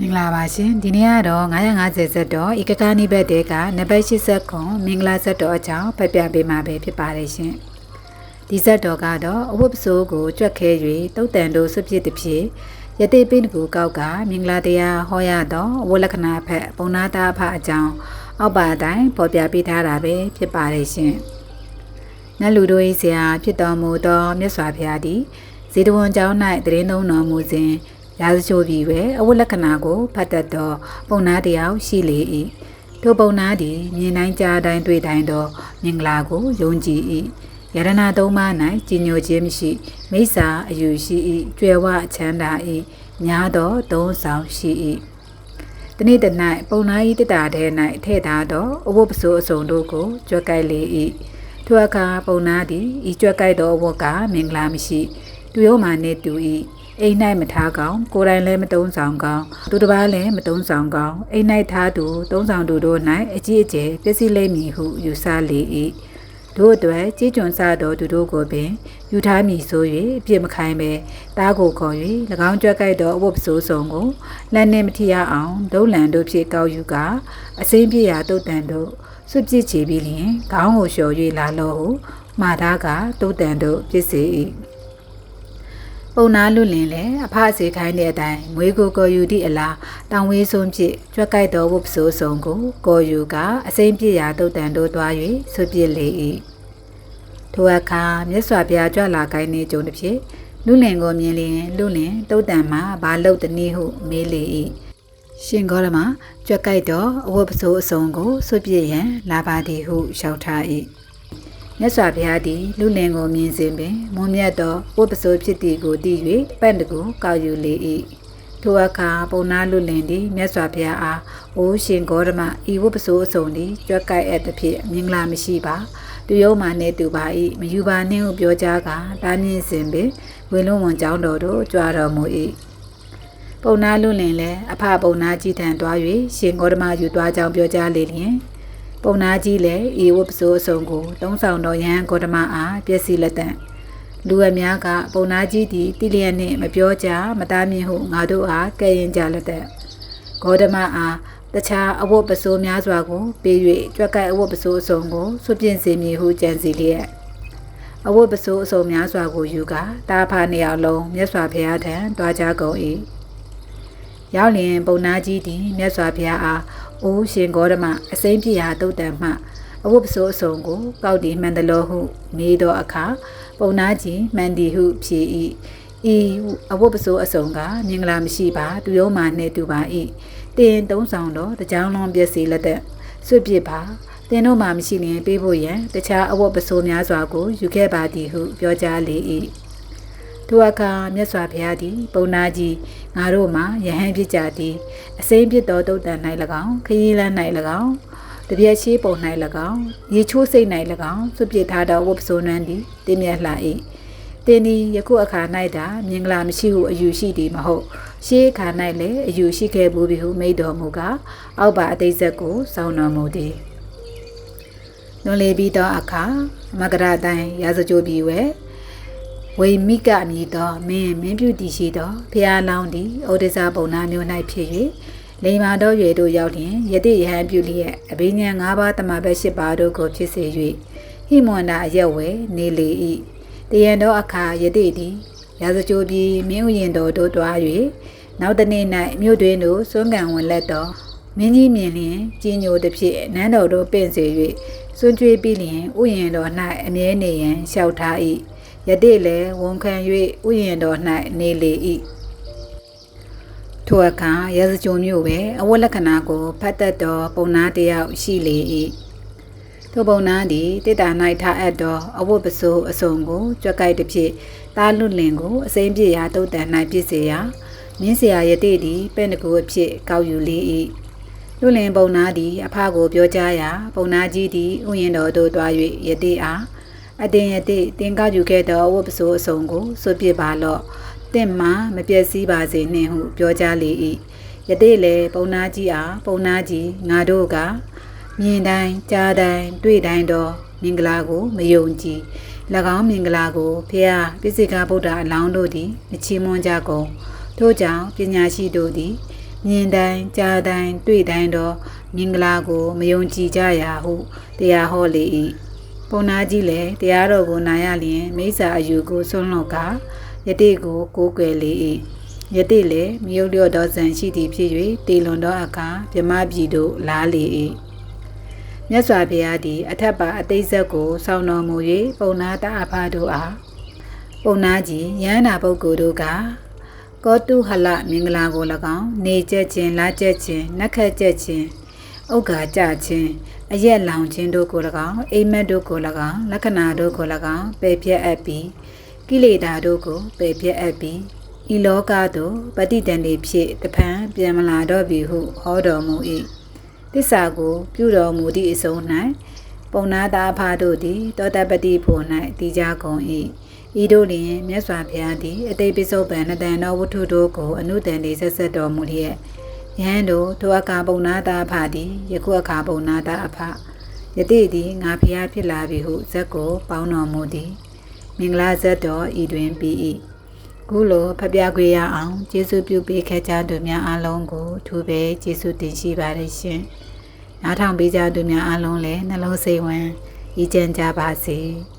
မင်္ဂလာပါရှင်ဒီနေ့ကတော့950ဇက်တော်ဧကကနိဘတ်တဲကနံပါတ်80ခွန်မင်္ဂလာဇက်တော်အကြောင်းဖတ်ပြပေးမှာပဲဖြစ်ပါတယ်ရှင်ဒီဇက်တော်ကတော့အဝတ်ပစိုးကိုကြွက်ခဲ၍တုတ်တန်တို့ဆွဖြစ်သည်ဖြစ်ယတိပိနကူကောက်ကမင်္ဂလာတရားဟောရသောအဝတ်လက္ခဏာဖက်ပုံနာတာဖအကြောင်းအောက်ပါအတိုင်းပေါ်ပြပေးထားတာပဲဖြစ်ပါတယ်ရှင်နတ်လူတို့၏ဆရာဖြစ်တော်မူသောမြတ်စွာဘုရားသည်ဇေတဝန်ကျောင်း၌တရင်သုံးတော်မူစဉ် ရာဇချိုပြီးပဲအဝတ်လက္ခဏာကိုဖတ်တတ်သောပုံနာတယောက်ရှိလေ၏ထိုပုံနာသည်မြင်တိုင်းကြားတိုင်းတွေ့တိုင်းသောမင်္ဂလာကိုယုံကြည်၏ယရနာသုံးပါး၌ကြီးညိုခြင်းမရှိမိစ္ဆာအယူရှိ၏ကျွယ်ဝချမ်းသာ၏များသောသုံးဆောင်ရှိ၏တနေ့တ၌ပုံနာ၏တတထဲ၌ထည့်ထားသောအဝတ်ပစိုးအစုံတို့ကိုကြွက်ကိုက်လေ၏ထိုအခါပုံနာသည်ဤကြွက်ကိုက်သောအဝတ်ကမင်္ဂလာမရှိသူရောမှနေတူ၏ အိမ်၌မထားကောင်းကိုယ်တိုင်လည်းမတုံးဆောင်ကောင်းသူတစ်ပါးလည်းမတုံးဆောင်ကောင်းအိမ်၌ထားသူတုံးဆောင်သူတို့၌အကြီးအကျယ်ပျက်စီးလိမ့်မည်ဟုယူဆလေ၏တို့အတွက်ကြီးကျွန်းစသောသူတို့ကိုပင်ယူထားမည်ဆို၍အပြစ်မခိုင်းပဲတားကိုခေါ်၍၎င်းကြွက်ကြိုက်သောအဝတ်ပစိုးစုံကိုလက်နှင့်မထီရအောင်ဒုံလန်တို့ဖြင့်ကောက်ယူကာအစိမ့်ပြရာတုတ်တန်တို့စွပြစ်ချပြီးလျင်ခေါင်းကိုလျှော်၍လာလို့ဟုမှားသားကတုတ်တန်တို့ပြစ်စေ၏ ပုံနာလွတ်လင်လည်းအဖအစီခိုင်းတဲ့အတိုင်းမွေးကိုကော်ယူသည့်အလားတောင်ဝေးဆုံးဖြင့်ကြွက်ကြိုက်သောဝုပစိုးစုံကိုကော်ယူကအစိမ့်ပြရာတုတ်တန်တို့သွား၍ဆွပြစ်လေ၏ထိုအခါမြတ်စွာဘုရားကြွလာကိုင်းနေကြုံသည်ဖြင့်လူလင်ကိုမြင်လျင်လူလင်တုတ်တန်မှာဘာလုပ်တနည်းဟုမေးလေ၏ရှင်ဂေါရမကြွက်ကြိုက်သောအဝတ်ပစိုးအစုံကိုဆွပြစ်ရန်လာပါသည်ဟုလျှောက်ထား၏ မြတ်စွာဘုရားသည်လူလင်ကိုမြင်စဉ်ပင်မွန်မြတ်သောဝတ်ပစိုးဖြစ်သည်ကိုသိ၍ပန့်တကူကောက်ယူလေ၏ထိုအခါပုံနာလူလင်သည်မြတ်စွာဘုရားအားအိုးရှင်ဂေါရမဤဝတ်ပစိုးအစုံသည်ကြွက်ကိုက်အပ်သဖြင့်မင်္ဂလာမရှိပါသူယုံမှနေသူပါ၏မယူပါနှင့်ဟုပြောကြားကတားမြင့်စဉ်ပင်ဝေလုံးဝန်ကျောင်းတော်တို့ကြွားတော်မူ၏ပုံနာလူလင်လည်းအဖပုံနာကြီးထံတွား၍ရှင်ဂေါရမယူတွားကြောင်းပြောကြားလေလျင် ပုံနာကြီးလည်းဤဝတ်ပစိုးအစုံကိုသုံးဆောင်တော်ရန်ဂေါတမအားပြည့်စည်လက်တံလူအများကပုံနာကြီးသည်တိလျက်နှင့်မပြောကြမသားမြင်ဟုငါတို့အားကဲရင်ကြလက်တံဂေါတမအားတခြားအဝတ်ပစိုးများစွာကိုပေး၍ကြွက်ကိုက်အဝတ်ပစိုးအစုံကိုဆွပြင်းစေမည်ဟုကြံစီလျက်အဝတ်ပစိုးအစုံများစွာကိုယူကာတာဖာနေအောင်လုံးမြတ်စွာဘုရားထံတွားကြကုန်၏ ရောက်လျင်ပုံနာကြီးသည်မြတ်စွာဘုရားအားအိုးရှင်ဂေါရမအစိမ့်ပြရာတုတ်တံမှအဝတ်ပစိုးအစုံကိုကောက်တီမှန်တလို့ဟုမေးသောအခါပုံနာကြီးမှန်တီဟုဖြေ၏ဤအဝတ်ပစိုးအစုံကမင်္ဂလာမရှိပါသူရောမှနှဲ့တူပါ၏တင်သုံးဆောင်တော့တကြောင်လုံးပြည့်စည်လက်သက်ဆွတ်ပစ်ပါတင်တို့မှမရှိရင်ပေးဖို့ရန်တခြားအဝတ်ပစိုးများစွာကိုယူခဲ့ပါသည်ဟုပြောကြားလေ၏ ထိုအခါမြတ်စွာဘုရားသည် ပုံနာကြီးငါတို့မှာယဟန်ဖြစ်ကြသည်အစိမ့်ဖြစ်သောတုတ်တန်၌၎င်းခရီးလန်း၌၎င်းတပြက်ရှိပုံ၌၎င်းရေချိုးစိတ်၌၎င်းစွပြစ်ထားသောဝတ်ပစိုးနန်းသည်တင်းမြတ်လှ၏တင်းဒီယခုအခါ၌သာမြင်္ဂလာမရှိဟုအယူရှိသည်မဟုတ်ရှေးအခါ၌လည်းအယူရှိခဲ့ဘူးပြီဟုမိတော်မူကားအောက်ပါအသေးဆက်ကိုစောင်းတော်မူသည်လွန်လေပြီးသောအခါမကရတိုင်းရာဇကြိုပြီးဝဲ ဝိမိကအမည်သောမင်းမင်းပြုတည်ရှိသောဖျားလောင်းသည်ဩဒိစာပုံနာမျိုး၌ဖြစ်၍လိမ္မာတော်ရွယ်တို့ရောက်လျင်ယတိယဟန်ပြုလျက်အဘိညာဉ်၅ပါးတမဘက်၈ပါးတို့ကိုဖြစ်စေ၍ဟိမွန္တာအရက်ဝဲနေလေ၏တယံတော်အခါယတိသည်ရာဇကြိုပြီးမင်းဥယျင်တော်တို့တွား၍နောက်တနေ့၌မြို့တွင်သို့စွန့်ကံဝင်လက်တော်မင်းကြီးမြင်လျင်ကြီးညိုသည်ဖြင့်နန်းတော်တို့ပင့်စေ၍စွန့်ကြွေးပြီးလျင်ဥယျင်တော်၌အမြဲနေရန်လျှောက်ထား၏ ယတိလည်းဝန်ခံ၍ဥယျင်တော်၌နေလေ၏ထိုအခါရဇကြုံမျိုးပဲအဝတ်လက္ခဏာကိုဖတ်တတ်သောပုံနာတယောက်ရှိလေ၏ထိုပုံနာသည်တိတ္တာ၌ထားအပ်သောအဝတ်ပစိုးအစုံကိုကြွက်ကြိုက်တစ်ဖြစ်တားလွတ်လင်ကိုအစိမ့်ပြရာတုတ်တန်၌ပြစ်စေရာမြင်းစရာယတိသည်ပဲ့တကူအဖြစ်ကောက်ယူလေ၏လူလင်ပုံနာသည်အဖကိုပြောကြားရာပုံနာကြီးသည်ဥယျင်တော်သို့သွား၍ယတိအား အတင်ယတိတင်ကောက်ယူခဲ့သောဝတ်ပစိုးအစုံကိုစွပြစ်ပါလော့တင့်မှာမပြည့်စည်ပါစေနှင့်ဟုပြောကြားလေ၏ယတိလည်းပုံနာကြီးအားပုံနာကြီးငါတို့ကမြင်တိုင်းကြားတိုင်းတွေ့တိုင်းတော့မင်္ဂလာကိုမယုံကြည်၎င်းမင်္ဂလာကိုဖះပိစိကဗုဒ္ဓအလောင်းတို့သည်မချီးမွမ်းကြကုန်ထို့ကြောင့်ပညာရှိတို့သည်မမြင်တိုင်းကြားတိုင်းတွေ့တိုင်းတော့မင်္ဂလာကိုမယုံကြည်ကြရာဟုတရားဟောလေ၏ ပုံနာကြီးလည်းတရားတော်ကိုနာရလျင်မိစ္ဆာအယူကိုဆွန့်လွတ်ကာယတိကိုကိုးကွယ်လေ၏ယတိလည်းမယုတ်လျော့သောဇံရှိသည်ဖြစ်၍တေလွန်သောအခါမြမပြည်သို့လားလေ၏မြတ်စွာဘုရားသည်အထက်ပါအသိဆက်ကိုစောင့်တော်မူ၍ပုံနာတအဖာတို့အားပုံနာကြီးယန္နာပုဂ္ဂိုလ်တို့ကကောတုဟလမင်္ဂလာကို၎င်းနေကျက်ခြင်းလာကျက်ခြင်းနက်ခတ်ကျက်ခြင်းဥက္ကာကြခြင်း အရက်လောင်ခြင်းတို့ကို၎င်းအိမ်မက်တို့ကို၎င်းလက္ခဏာတို့ကို၎င်းပယ်ပြက်အပ်ပြီးကိလေသာတို့ကိုပယ်ပြက်အပ်ပြီးဤလောကသို့ပฏิတန်တွေဖြစ်တဖန်ပြန်မလာတော့ပြီဟုဟောတော်မူ၏တစ္ဆာကို ပြုတော်မူသည့်အဆုံး၌ပုံနာတာဖာတို့သည်တောတပတိဖို့၌တည်ကြကုန်၏ဤတို့လျင်မြတ်စွာဘုရားသည်အတိတ်ပိစုံပန်နတန်တော်ဝတ္ထုတို့ကိုအနုတန်နေဆက်ဆက်တော်မူလျက် ယဟန်တို့ထိုအခါပုံနာတာဖာသည်ယခုအခါပုံနာတာအဖယတိသည်ငါဖျားဖြစ်လာပြီဟုဇက်ကို ပေါင်းတော်မူသည်မင်္ဂလာဇက်တော်ဤတွင်ပြီး၏ခုလိုဖပြခွေရအောင်ကျေးဇူးပြုပေးခဲ့ကြသူများအားလုံးကိုသူပဲကျေးဇူးတင်ရှိပါတယ်ရှင်နားထောင်ပေးကြသူများအားလုံးလည်းနှလုံးစိတ်ဝင်ဤကြံကြပါစေ။